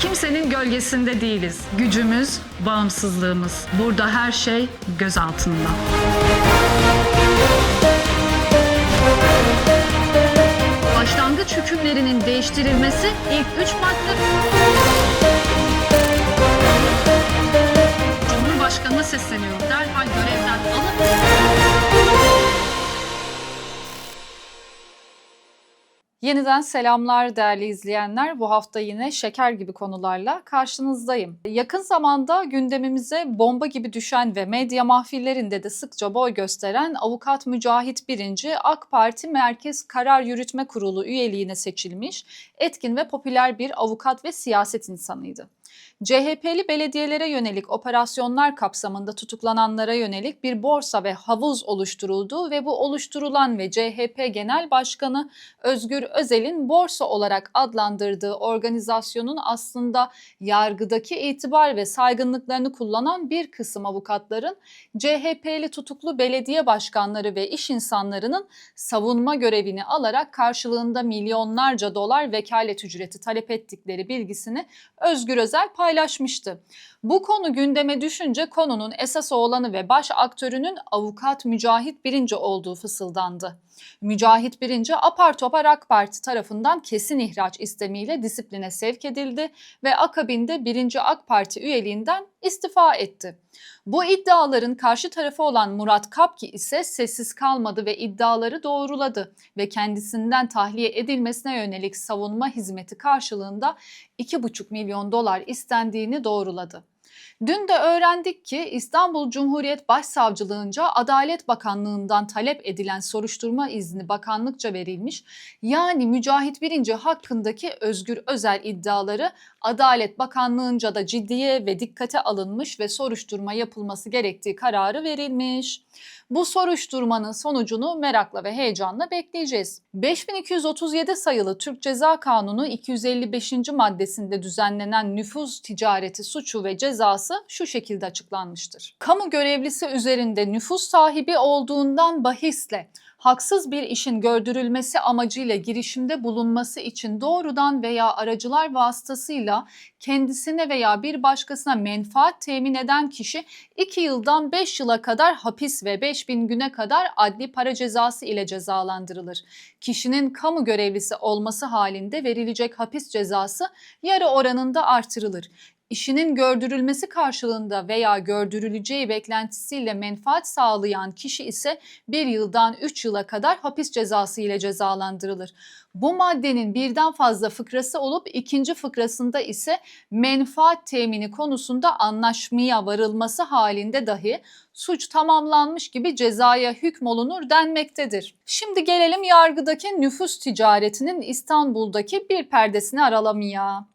Kimsenin gölgesinde değiliz. Gücümüz, bağımsızlığımız. Burada her şey göz altında. Başlangıç hükümlerinin değiştirilmesi ilk üç madde. Cumhurbaşkanına sesleniyorum. Derhal görevden alın. Yeniden selamlar değerli izleyenler. Bu hafta yine şeker gibi konularla karşınızdayım. Yakın zamanda gündemimize bomba gibi düşen ve medya mahfillerinde de sıkça boy gösteren avukat Mücahit Birinci AK Parti Merkez Karar Yürütme Kurulu üyeliğine seçilmiş etkin ve popüler bir avukat ve siyaset insanıydı. CHP'li belediyelere yönelik operasyonlar kapsamında tutuklananlara yönelik bir borsa ve havuz oluşturuldu ve bu oluşturulan ve CHP Genel Başkanı Özgür Özel'in borsa olarak adlandırdığı organizasyonun aslında yargıdaki itibar ve saygınlıklarını kullanan bir kısım avukatların CHP'li tutuklu belediye başkanları ve iş insanlarının savunma görevini alarak karşılığında milyonlarca dolar vekalet ücreti talep ettikleri bilgisini Özgür Özel paylaşmıştı. Bu konu gündeme düşünce konunun esas oğlanı ve baş aktörünün avukat Mücahit Birinci olduğu fısıldandı. Mücahit Birinci apar topar AK Parti tarafından kesin ihraç istemiyle disipline sevk edildi ve akabinde 1. AK Parti üyeliğinden istifa etti. Bu iddiaların karşı tarafı olan Murat Kapki ise sessiz kalmadı ve iddiaları doğruladı ve kendisinden tahliye edilmesine yönelik savunma hizmeti karşılığında 2,5 milyon dolar istendiğini doğruladı. Dün de öğrendik ki İstanbul Cumhuriyet Başsavcılığınca Adalet Bakanlığı'ndan talep edilen soruşturma izni bakanlıkça verilmiş. Yani Mücahit Birinci hakkındaki Özgür Özel iddiaları Adalet Bakanlığı'nca da ciddiye ve dikkate alınmış ve soruşturma yapılması gerektiği kararı verilmiş. Bu soruşturmanın sonucunu merakla ve heyecanla bekleyeceğiz. 5237 sayılı Türk Ceza Kanunu 255. maddesinde düzenlenen nüfuz ticareti suçu ve cezası şu şekilde açıklanmıştır. Kamu görevlisi üzerinde nüfus sahibi olduğundan bahisle haksız bir işin gördürülmesi amacıyla girişimde bulunması için doğrudan veya aracılar vasıtasıyla kendisine veya bir başkasına menfaat temin eden kişi 2 yıldan 5 yıla kadar hapis ve 5000 güne kadar adli para cezası ile cezalandırılır. Kişinin kamu görevlisi olması halinde verilecek hapis cezası yarı oranında artırılır işinin gördürülmesi karşılığında veya gördürüleceği beklentisiyle menfaat sağlayan kişi ise bir yıldan 3 yıla kadar hapis cezası ile cezalandırılır. Bu maddenin birden fazla fıkrası olup ikinci fıkrasında ise menfaat temini konusunda anlaşmaya varılması halinde dahi suç tamamlanmış gibi cezaya hükmolunur denmektedir. Şimdi gelelim yargıdaki nüfus ticaretinin İstanbul'daki bir perdesini aralamaya.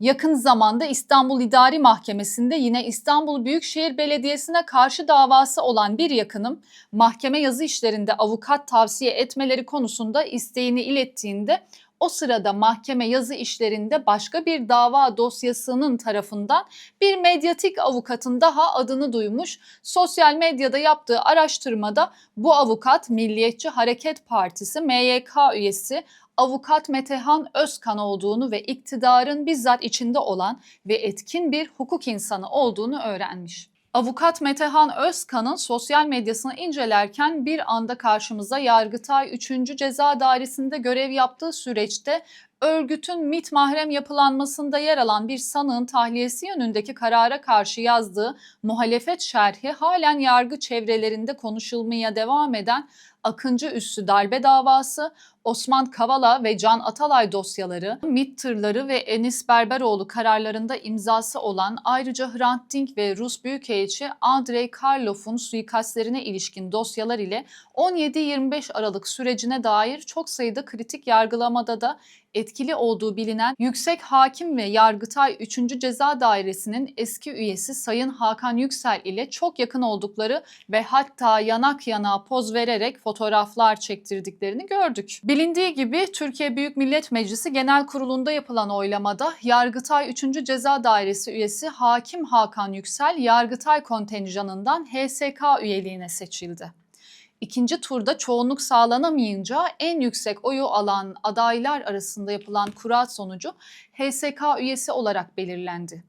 Yakın zamanda İstanbul İdari Mahkemesi'nde yine İstanbul Büyükşehir Belediyesi'ne karşı davası olan bir yakınım mahkeme yazı işlerinde avukat tavsiye etmeleri konusunda isteğini ilettiğinde o sırada mahkeme yazı işlerinde başka bir dava dosyasının tarafından bir medyatik avukatın daha adını duymuş. Sosyal medyada yaptığı araştırmada bu avukat Milliyetçi Hareket Partisi MYK üyesi avukat Metehan Özkan olduğunu ve iktidarın bizzat içinde olan ve etkin bir hukuk insanı olduğunu öğrenmiş. Avukat Metehan Özkan'ın sosyal medyasını incelerken bir anda karşımıza Yargıtay 3. Ceza Dairesi'nde görev yaptığı süreçte örgütün MIT mahrem yapılanmasında yer alan bir sanığın tahliyesi yönündeki karara karşı yazdığı muhalefet şerhi halen yargı çevrelerinde konuşulmaya devam eden Akıncı Üssü darbe davası, Osman Kavala ve Can Atalay dosyaları, MİT tırları ve Enis Berberoğlu kararlarında imzası olan ayrıca Hrant Dink ve Rus Büyükelçi Andrei Karlov'un suikastlerine ilişkin dosyalar ile 17-25 Aralık sürecine dair çok sayıda kritik yargılamada da etkili olduğu bilinen Yüksek Hakim ve Yargıtay 3. Ceza Dairesi'nin eski üyesi Sayın Hakan Yüksel ile çok yakın oldukları ve hatta yanak yana poz vererek fotoğraflar çektirdiklerini gördük. Bilindiği gibi Türkiye Büyük Millet Meclisi Genel Kurulu'nda yapılan oylamada Yargıtay 3. Ceza Dairesi üyesi Hakim Hakan Yüksel Yargıtay kontenjanından HSK üyeliğine seçildi. İkinci turda çoğunluk sağlanamayınca en yüksek oyu alan adaylar arasında yapılan kura sonucu HSK üyesi olarak belirlendi.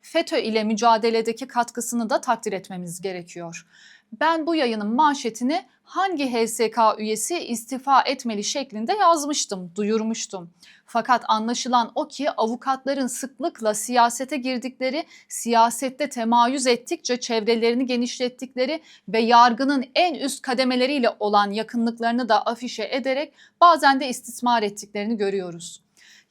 FETÖ ile mücadeledeki katkısını da takdir etmemiz gerekiyor. Ben bu yayının manşetini hangi HSK üyesi istifa etmeli şeklinde yazmıştım, duyurmuştum. Fakat anlaşılan o ki avukatların sıklıkla siyasete girdikleri, siyasette temayüz ettikçe çevrelerini genişlettikleri ve yargının en üst kademeleriyle olan yakınlıklarını da afişe ederek bazen de istismar ettiklerini görüyoruz.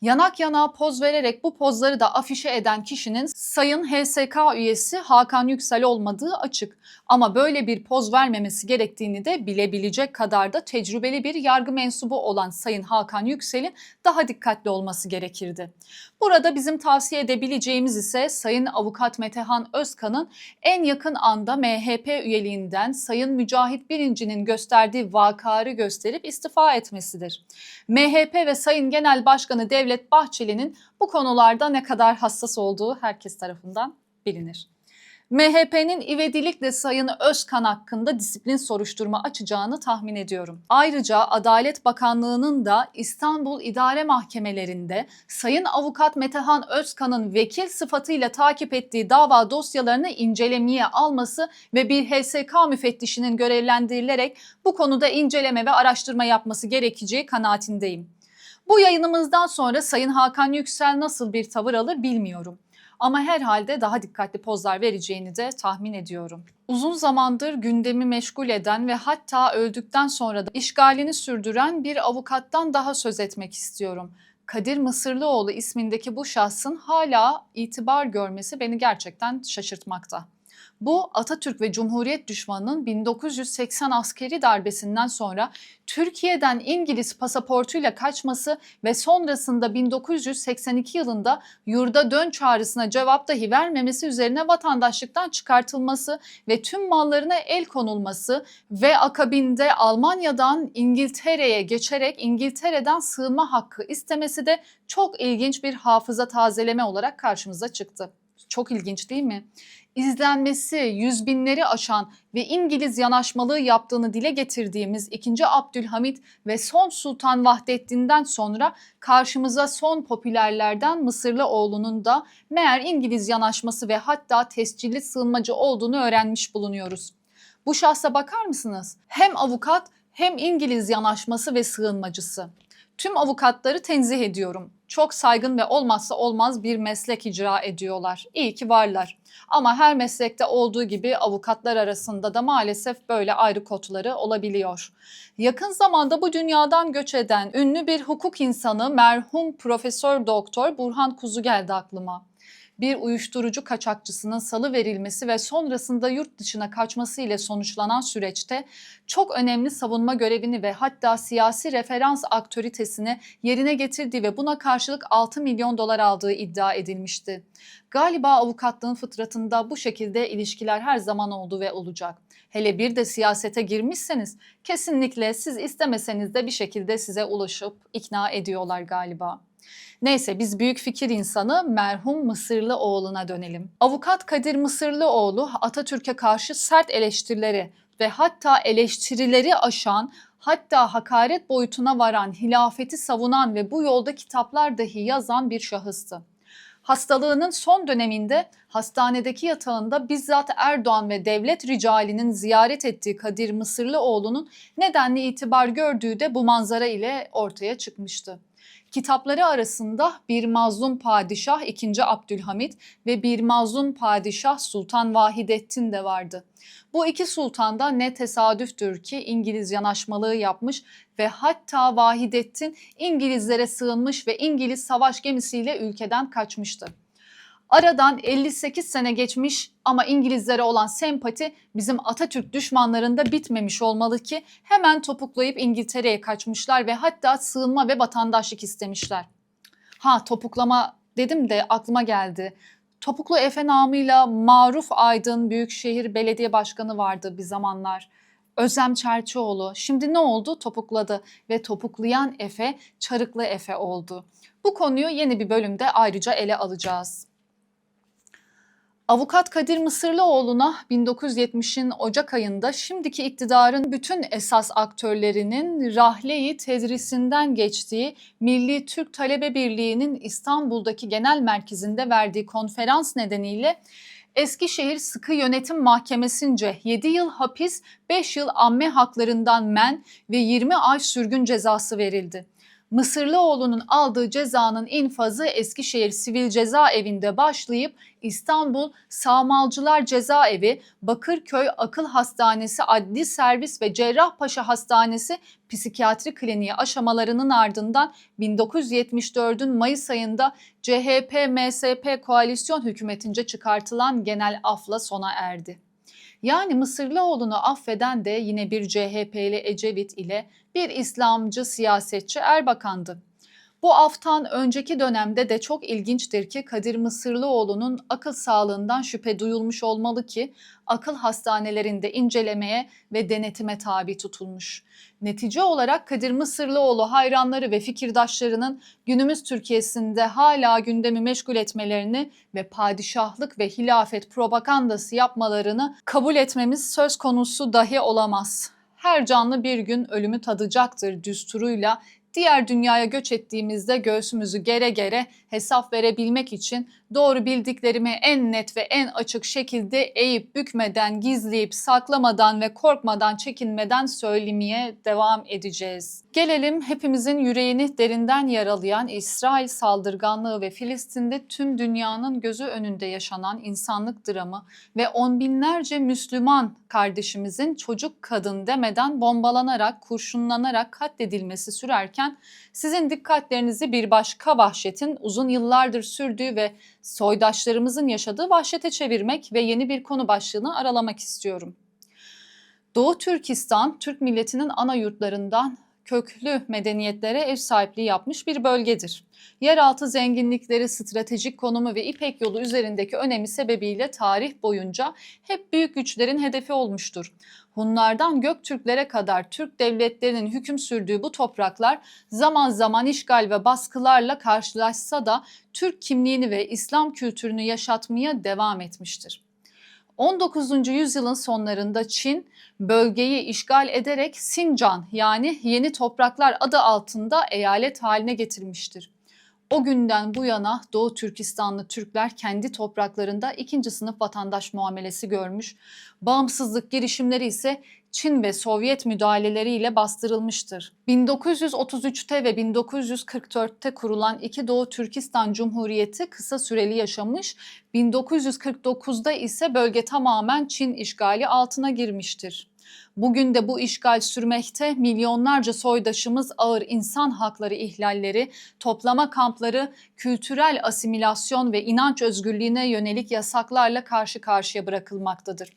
Yanak yana poz vererek bu pozları da afişe eden kişinin Sayın HSK üyesi Hakan Yüksel olmadığı açık. Ama böyle bir poz vermemesi gerektiğini de bilebilecek kadar da tecrübeli bir yargı mensubu olan Sayın Hakan Yüksel'in daha dikkatli olması gerekirdi. Burada bizim tavsiye edebileceğimiz ise Sayın Avukat Metehan Özkan'ın en yakın anda MHP üyeliğinden Sayın Mücahit Birinci'nin gösterdiği vakarı gösterip istifa etmesidir. MHP ve Sayın Genel Başkanı Devlet Bahçeli'nin bu konularda ne kadar hassas olduğu herkes tarafından bilinir. MHP'nin ivedilikle Sayın Özkan hakkında disiplin soruşturma açacağını tahmin ediyorum. Ayrıca Adalet Bakanlığı'nın da İstanbul İdare Mahkemelerinde Sayın Avukat Metehan Özkan'ın vekil sıfatıyla takip ettiği dava dosyalarını incelemeye alması ve bir HSK müfettişinin görevlendirilerek bu konuda inceleme ve araştırma yapması gerekeceği kanaatindeyim. Bu yayınımızdan sonra Sayın Hakan Yüksel nasıl bir tavır alır bilmiyorum. Ama herhalde daha dikkatli pozlar vereceğini de tahmin ediyorum. Uzun zamandır gündemi meşgul eden ve hatta öldükten sonra da işgalini sürdüren bir avukattan daha söz etmek istiyorum. Kadir Mısırlıoğlu ismindeki bu şahsın hala itibar görmesi beni gerçekten şaşırtmakta. Bu Atatürk ve Cumhuriyet düşmanının 1980 askeri darbesinden sonra Türkiye'den İngiliz pasaportuyla kaçması ve sonrasında 1982 yılında yurda dön çağrısına cevap dahi vermemesi üzerine vatandaşlıktan çıkartılması ve tüm mallarına el konulması ve akabinde Almanya'dan İngiltere'ye geçerek İngiltere'den sığınma hakkı istemesi de çok ilginç bir hafıza tazeleme olarak karşımıza çıktı. Çok ilginç değil mi? İzlenmesi yüz binleri aşan ve İngiliz yanaşmalığı yaptığını dile getirdiğimiz 2. Abdülhamit ve son Sultan Vahdettin'den sonra karşımıza son popülerlerden Mısırlıoğlu'nun da meğer İngiliz yanaşması ve hatta tescilli sığınmacı olduğunu öğrenmiş bulunuyoruz. Bu şahsa bakar mısınız? Hem avukat hem İngiliz yanaşması ve sığınmacısı. Tüm avukatları tenzih ediyorum. Çok saygın ve olmazsa olmaz bir meslek icra ediyorlar. İyi ki varlar. Ama her meslekte olduğu gibi avukatlar arasında da maalesef böyle ayrı kodları olabiliyor. Yakın zamanda bu dünyadan göç eden ünlü bir hukuk insanı merhum Profesör Doktor Burhan Kuzu geldi aklıma bir uyuşturucu kaçakçısının salı verilmesi ve sonrasında yurt dışına kaçması ile sonuçlanan süreçte çok önemli savunma görevini ve hatta siyasi referans aktöritesini yerine getirdiği ve buna karşılık 6 milyon dolar aldığı iddia edilmişti. Galiba avukatlığın fıtratında bu şekilde ilişkiler her zaman oldu ve olacak. Hele bir de siyasete girmişseniz kesinlikle siz istemeseniz de bir şekilde size ulaşıp ikna ediyorlar galiba. Neyse biz büyük fikir insanı merhum Mısırlı oğluna dönelim. Avukat Kadir Mısırlıoğlu Atatürk'e karşı sert eleştirileri ve hatta eleştirileri aşan hatta hakaret boyutuna varan hilafeti savunan ve bu yolda kitaplar dahi yazan bir şahıstı. Hastalığının son döneminde hastanedeki yatağında bizzat Erdoğan ve devlet ricalinin ziyaret ettiği Kadir Mısırlıoğlu'nun nedenli itibar gördüğü de bu manzara ile ortaya çıkmıştı. Kitapları arasında Bir Mazlum Padişah 2. Abdülhamit ve Bir Mazlum Padişah Sultan Vahidettin de vardı. Bu iki sultan da ne tesadüftür ki İngiliz yanaşmalığı yapmış ve hatta Vahidettin İngilizlere sığınmış ve İngiliz savaş gemisiyle ülkeden kaçmıştı. Aradan 58 sene geçmiş ama İngilizlere olan sempati bizim Atatürk düşmanlarında bitmemiş olmalı ki hemen topuklayıp İngiltere'ye kaçmışlar ve hatta sığınma ve vatandaşlık istemişler. Ha topuklama dedim de aklıma geldi. Topuklu Efe namıyla Maruf Aydın Büyükşehir Belediye Başkanı vardı bir zamanlar. Özlem Çerçioğlu şimdi ne oldu? Topukladı ve topuklayan Efe Çarıklı Efe oldu. Bu konuyu yeni bir bölümde ayrıca ele alacağız. Avukat Kadir Mısırlıoğlu'na 1970'in Ocak ayında şimdiki iktidarın bütün esas aktörlerinin rahle-i tedrisinden geçtiği Milli Türk Talebe Birliği'nin İstanbul'daki genel merkezinde verdiği konferans nedeniyle Eskişehir Sıkı Yönetim Mahkemesi'nce 7 yıl hapis, 5 yıl amme haklarından men ve 20 ay sürgün cezası verildi. Mısırlıoğlu'nun aldığı cezanın infazı Eskişehir Sivil Ceza Evi'nde başlayıp İstanbul Sağmalcılar Cezaevi, Bakırköy Akıl Hastanesi Adli Servis ve Cerrahpaşa Hastanesi Psikiyatri Kliniği aşamalarının ardından 1974'ün Mayıs ayında CHP-MSP koalisyon hükümetince çıkartılan genel afla sona erdi. Yani Mısırlıoğlu'nu affeden de yine bir CHP'li Ecevit ile bir İslamcı siyasetçi Erbakan'dı. Bu aftan önceki dönemde de çok ilginçtir ki Kadir Mısırlıoğlu'nun akıl sağlığından şüphe duyulmuş olmalı ki akıl hastanelerinde incelemeye ve denetime tabi tutulmuş. Netice olarak Kadir Mısırlıoğlu hayranları ve fikirdaşlarının günümüz Türkiye'sinde hala gündemi meşgul etmelerini ve padişahlık ve hilafet propagandası yapmalarını kabul etmemiz söz konusu dahi olamaz. Her canlı bir gün ölümü tadacaktır düsturuyla diğer dünyaya göç ettiğimizde göğsümüzü gere gere hesap verebilmek için doğru bildiklerimi en net ve en açık şekilde eğip bükmeden, gizleyip saklamadan ve korkmadan, çekinmeden söylemeye devam edeceğiz. Gelelim hepimizin yüreğini derinden yaralayan İsrail saldırganlığı ve Filistin'de tüm dünyanın gözü önünde yaşanan insanlık dramı ve on binlerce Müslüman kardeşimizin çocuk kadın demeden bombalanarak, kurşunlanarak katledilmesi sürerken sizin dikkatlerinizi bir başka vahşetin uzun yıllardır sürdüğü ve soydaşlarımızın yaşadığı vahşete çevirmek ve yeni bir konu başlığını aralamak istiyorum. Doğu Türkistan, Türk milletinin ana yurtlarından köklü medeniyetlere ev sahipliği yapmış bir bölgedir. Yeraltı zenginlikleri, stratejik konumu ve İpek yolu üzerindeki önemi sebebiyle tarih boyunca hep büyük güçlerin hedefi olmuştur. Hunlardan Göktürklere kadar Türk devletlerinin hüküm sürdüğü bu topraklar zaman zaman işgal ve baskılarla karşılaşsa da Türk kimliğini ve İslam kültürünü yaşatmaya devam etmiştir. 19. yüzyılın sonlarında Çin bölgeyi işgal ederek Sincan yani Yeni Topraklar adı altında eyalet haline getirmiştir. O günden bu yana Doğu Türkistanlı Türkler kendi topraklarında ikinci sınıf vatandaş muamelesi görmüş, bağımsızlık girişimleri ise Çin ve Sovyet müdahaleleriyle bastırılmıştır. 1933'te ve 1944'te kurulan iki Doğu Türkistan Cumhuriyeti kısa süreli yaşamış, 1949'da ise bölge tamamen Çin işgali altına girmiştir. Bugün de bu işgal sürmekte milyonlarca soydaşımız ağır insan hakları ihlalleri, toplama kampları, kültürel asimilasyon ve inanç özgürlüğüne yönelik yasaklarla karşı karşıya bırakılmaktadır.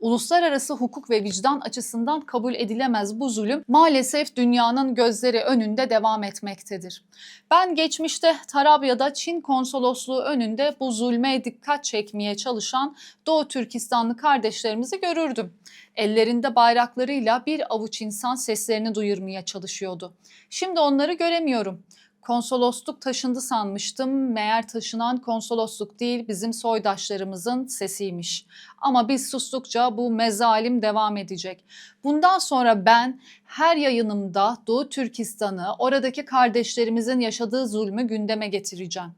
Uluslararası hukuk ve vicdan açısından kabul edilemez bu zulüm maalesef dünyanın gözleri önünde devam etmektedir. Ben geçmişte Tarabya'da Çin konsolosluğu önünde bu zulme dikkat çekmeye çalışan Doğu Türkistanlı kardeşlerimizi görürdüm. Ellerinde bayraklarıyla bir avuç insan seslerini duyurmaya çalışıyordu. Şimdi onları göremiyorum. Konsolosluk taşındı sanmıştım. Meğer taşınan konsolosluk değil bizim soydaşlarımızın sesiymiş. Ama biz sustukça bu mezalim devam edecek. Bundan sonra ben her yayınımda Doğu Türkistan'ı, oradaki kardeşlerimizin yaşadığı zulmü gündeme getireceğim.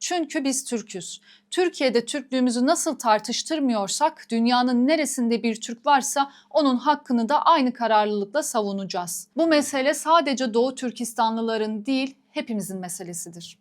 Çünkü biz Türküz. Türkiye'de Türklüğümüzü nasıl tartıştırmıyorsak dünyanın neresinde bir Türk varsa onun hakkını da aynı kararlılıkla savunacağız. Bu mesele sadece Doğu Türkistanlıların değil hepimizin meselesidir.